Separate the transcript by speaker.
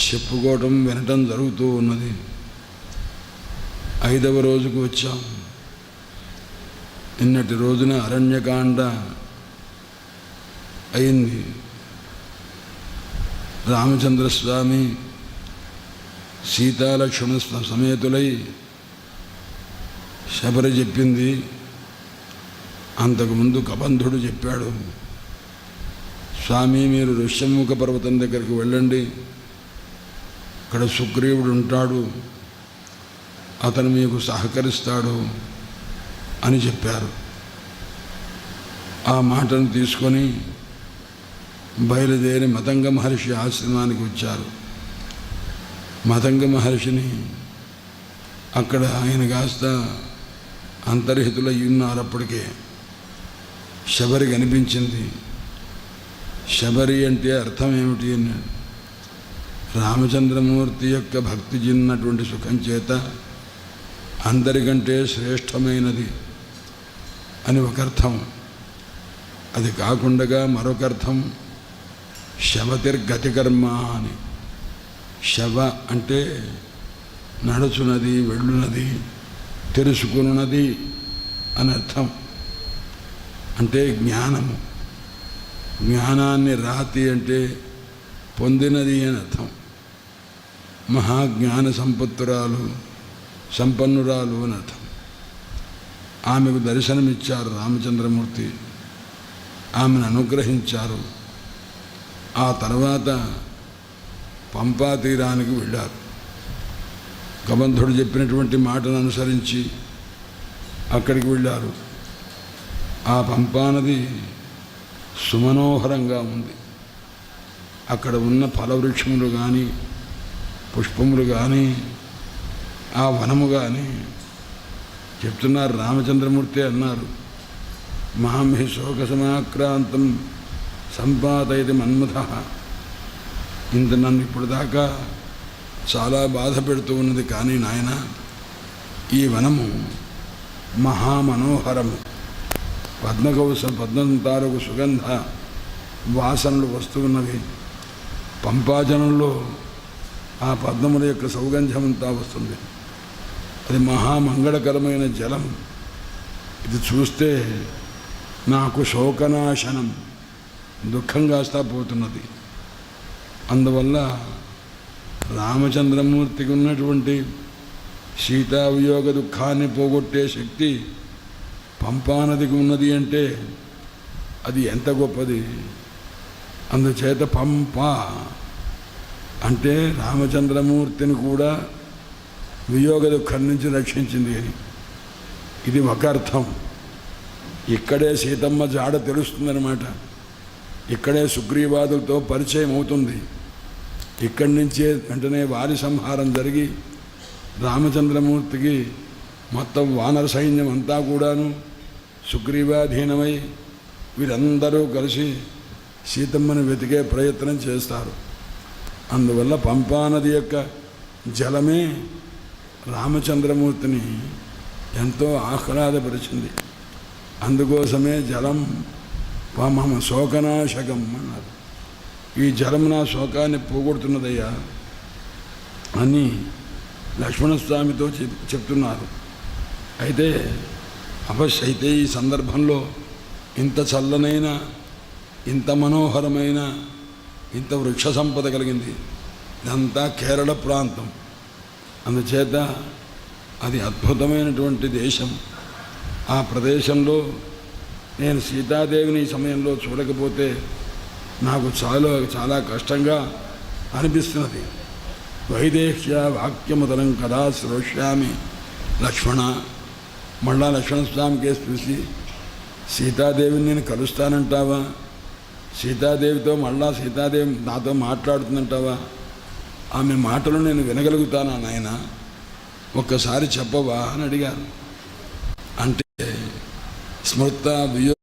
Speaker 1: చెప్పుకోవటం వినటం జరుగుతూ ఉన్నది. ఐదవ రోజుకు వచ్చాం. నిన్నటి రోజున అరణ్యకాండ అయింది. రామచంద్రస్వామి సీతాలక్ష్మణ సమేతులై శబరి చెప్పింది. అంతకుముందు కబంధుడు చెప్పాడు స్వామి మీరు ఋష్యముఖ పర్వతం దగ్గరికి వెళ్ళండి. అక్కడ సుగ్రీవుడు ఉంటాడు. అతను మీకు సహకరిస్తాడు అని చెప్పారు. ఆ మాటను తీసుకొని బయలుదేరి మతంగ మహర్షి ఆశ్రమానికి వచ్చారు. మతంగ మహర్షిని అక్కడ ఆయన కాస్త అంతర్హితులై ఉన్నారు అప్పటికే. శబరి కనిపించింది శబరి అంటే అర్థం ఏమిటి అన్నాడు రామచంద్రమూర్తి యొక్క భక్తి చెందినటువంటి సుఖం చేత అందరికంటే శ్రేష్టమైనది అని ఒక అర్థం అది కాకుండా మరొక అర్థం శవతిర్గతికర్మ అని. శవ అంటే నడుచున్నది వెళ్ళున్నది తెలుసుకున్నది అని అర్థం. అంటే జ్ఞానము. జ్ఞానాన్ని రాతి అంటే పొందినది అని అర్థం. మహాజ్ఞాన సంపత్తురాలు సంపన్నురాలు అని అర్థం. ఆమెకు దర్శనమిచ్చారు రామచంద్రమూర్తి. ఆమెను అనుగ్రహించారు. ఆ తర్వాత పంపా తీరానికి వెళ్ళారు. కబంధుడు చెప్పినటువంటి మాటను అనుసరించి అక్కడికి వెళ్ళారు. ఆ పంపానది సుమనోహరంగా ఉంది. అక్కడ ఉన్న ఫలవృక్షములు కానీ పుష్పములు కానీ ఆ వనము కానీ చెప్తున్నారు రామచంద్రమూర్తి అన్నారు. మామి శోక సమాక్రాంతం సంపాదయతి మన్మథ. ఇంత నన్ను ఇప్పుడు దాకా చాలా బాధ పెడుతూ ఉన్నది కానీ నాయన ఈ వనము మహామనోహరము. పద్మకౌస పద్మంతారకు సుగంధ వాసనలు వస్తూ ఉన్నవి. పంపాజనంలో ఆ పద్మముల యొక్క సౌగంధమంతా వస్తుంది. అది మహామంగళకరమైన జలం. ఇది చూస్తే నాకు శోకనాశనం దుఃఖం కాస్తా పోతున్నది. అందువల్ల రామచంద్రమూర్తికి ఉన్నటువంటి సీతావియోగ దుఃఖాన్ని పోగొట్టే శక్తి పంపానదికి ఉన్నది అంటే అది ఎంత గొప్పది? అందుచేత పంప. అంటే రామచంద్రమూర్తిని కూడా వియోగ దుఃఖం నుంచి రక్షించింది అని. ఇది ఒక అర్థం. ఇక్కడే సీతమ్మ జాడ తెలుస్తుందన్నమాట. ఇక్కడే సుగ్రీవాదులతో పరిచయం అవుతుంది. ఇక్కడి నుంచే వెంటనే వారి సంహారం జరిగి రామచంద్రమూర్తికి మొత్తం వానర సైన్యం అంతా కూడాను సుగ్రీవాధీనమై వీరందరూ కలిసి సీతమ్మను వెతికే ప్రయత్నం చేస్తారు. అందువల్ల పంపానది యొక్క జలమే రామచంద్రమూర్తిని ఎంతో ఆహ్లాదపరిచింది. అందుకోసమే జలం మమ శోకనాశకం అన్నారు. ఈ జలం నా శోకాన్ని పోగొడుతున్నదయ్యా అని లక్ష్మణస్వామితో చెప్ చెప్తున్నారు. అయితే అవశ్య అయితే ఈ సందర్భంలో ఇంత చల్లనైన ఇంత మనోహరమైన ఇంత వృక్ష సంపద కలిగింది. ఇదంతా కేరళ ప్రాంతం. అందుచేత అది అద్భుతమైనటువంటి దేశం. ఆ ప్రదేశంలో నేను సీతాదేవిని సమయంలో చూడకపోతే నాకు చాలా చాలా కష్టంగా అనిపిస్తున్నది. వైదేహ్య వాక్యముదరం కదా శ్రోష్యామి లక్ష్మణ. మళ్ళా లక్ష్మణస్వామి కేసు చూసి సీతాదేవిని నేను కలుస్తానంటావా? సీతాదేవితో మళ్ళా సీతాదేవి నాతో మాట్లాడుతుందంటావా? ఆమె మాటలు నేను వినగలుగుతానా నాయన? ఒక్కసారి చెప్పవా అని అడిగారు అంటే స్మృత వియో